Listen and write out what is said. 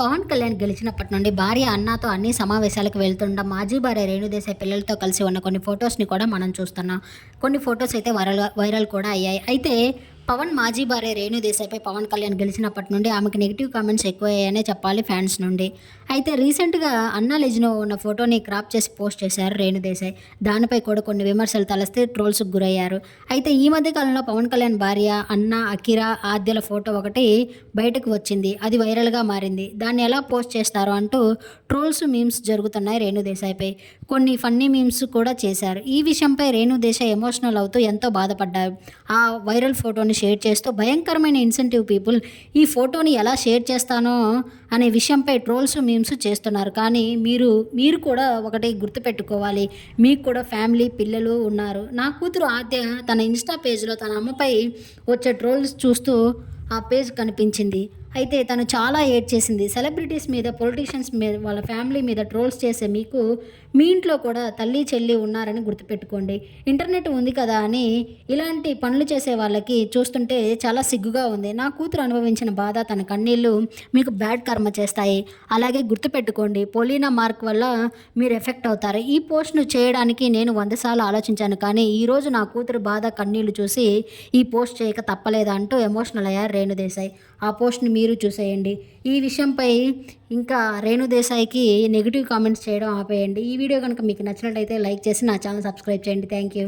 పవన్ కళ్యాణ్ గెలిచినప్పటి నుండి భార్య అన్నతో అన్ని సమావేశాలకు వెళ్తుండడం మాజీ భార్య రేణుదేశాయ్ పిల్లలతో కలిసి ఉన్న కొన్ని ఫొటోస్ని కూడా మనం చూస్తున్నాం. కొన్ని ఫొటోస్ అయితే వైరల్ వైరల్ కూడా అయ్యాయి. అయితే పవన్ మాజీ భార్య రేణు దేశాయ్పై పవన్ కళ్యాణ్ గెలిచినప్పటి నుండి ఆమెకు నెగిటివ్ కామెంట్స్ ఎక్కువయ్యాయనే చెప్పాలి ఫ్యాన్స్ నుండి. అయితే రీసెంట్గా అన్నా లెజ్నో ఉన్న ఫోటోని క్రాప్ చేసి పోస్ట్ చేశారు రేణు దేశాయ్. దానిపై కూడా కొన్ని విమర్శలు తలస్తే ట్రోల్స్కు గురయ్యారు. అయితే ఈ మధ్య కాలంలో పవన్ కళ్యాణ్ భార్య అన్న అకిరా ఆద్యల ఫోటో ఒకటి బయటకు వచ్చింది. అది వైరల్గా మారింది. దాన్ని ఎలా పోస్ట్ చేస్తారో అంటూ ట్రోల్స్ మీమ్స్ జరుగుతున్నాయి రేణు దేశాయ్పై. కొన్ని ఫన్నీ మీమ్స్ కూడా చేశారు. ఈ విషయంపై రేణు దేశాయ్ ఎమోషనల్ అవుతూ ఎంతో బాధపడ్డారు. ఆ వైరల్ ఫోటోని షేర్ చేస్తూ భయంకరమైన ఇన్సెంటివ్ పీపుల్ ఈ ఫోటోని ఎలా షేర్ చేస్తానో? అనే విషయంపై ట్రోల్స్ మీమ్స్ చేస్తున్నారు. కానీ మీరు మీరు కూడా ఒకటి గుర్తుపెట్టుకోవాలి. మీకు కూడా ఫ్యామిలీ పిల్లలు ఉన్నారు. నా కూతురు ఆద్య తన ఇన్స్టా పేజ్లో తన అమ్మపై వచ్చే ట్రోల్స్ చూస్తూ ఆ పేజ్ కనిపించింది. అయితే తను చాలా ఏడ్ చేసింది సెలబ్రిటీస్ మీద పొలిటీషియన్స్ మీద వాళ్ళ ఫ్యామిలీ మీద ట్రోల్స్ చేసే మీకు మీ ఇంట్లో కూడా తల్లి చెల్లి ఉన్నారని గుర్తుపెట్టుకోండి. ఇంటర్నెట్ ఉంది కదా అని ఇలాంటి పనులు చేసే వాళ్ళకి చూస్తుంటే చాలా సిగ్గుగా ఉంది. నా కూతురు అనుభవించిన బాధ తన కన్నీళ్ళు మీకు బ్యాడ్ కర్మ చేస్తాయి. అలాగే గుర్తుపెట్టుకోండి పోలీనా మార్క్ వల్ల మీరు ఎఫెక్ట్ అవుతారు. ఈ పోస్ట్ను చేయడానికి నేను వంద సార్లు ఆలోచించాను. కానీ ఈరోజు నా కూతురు బాధ కన్నీళ్ళు చూసి ఈ పోస్ట్ చేయక తప్పలేదా అంటూ ఎమోషనల్ అయ్యారు రేణుదేశాయ్. ఆ పోస్ట్ని మీరు చూసేయండి. ఈ విషయంపై ఇంకా రేణుదేశాయికి నెగిటివ్ కామెంట్స్ చేయడం ఆపేయండి. ఈ వీడియో కనుక మీకు నచ్చినట్లయితే లైక్ చేసి నా ఛానల్ సబ్స్క్రైబ్ చేయండి. Thank you